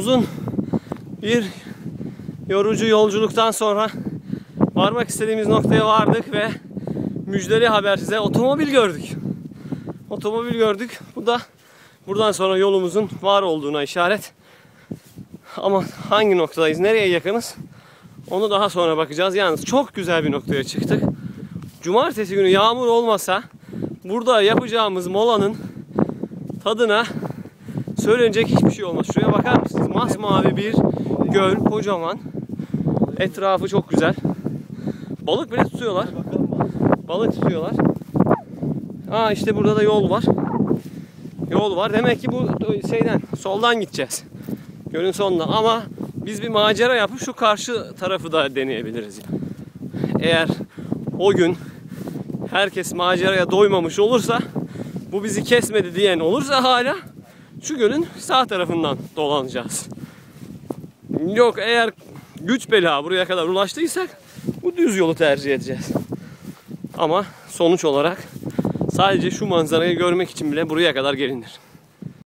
Uzun bir yorucu yolculuktan sonra varmak istediğimiz noktaya vardık ve müjdeli haber size otomobil gördük. Otomobil gördük. Bu da buradan sonra yolumuzun var olduğuna işaret. Ama hangi noktadayız, nereye yakınız? Onu daha sonra bakacağız. Yalnız çok güzel bir noktaya çıktık. Cumartesi günü yağmur olmasa burada yapacağımız molanın tadına söylenecek hiçbir şey olmaz. Şuraya bakar mısınız? Masmavi bir göl, kocaman. Etrafı çok güzel. Balık bile tutuyorlar. Balık tutuyorlar. Aa işte burada da yol var. Yol var. Demek ki bu şeyden soldan gideceğiz. Gölün sonunda ama biz bir macera yapıp şu karşı tarafı da deneyebiliriz. Eğer o gün herkes maceraya doymamış olursa bu bizi kesmedi diyen olursa hala şu gölün sağ tarafından dolanacağız. Yok eğer güç bela buraya kadar ulaştıysak bu düz yolu tercih edeceğiz. Ama sonuç olarak sadece şu manzarayı görmek için bile buraya kadar gelinir.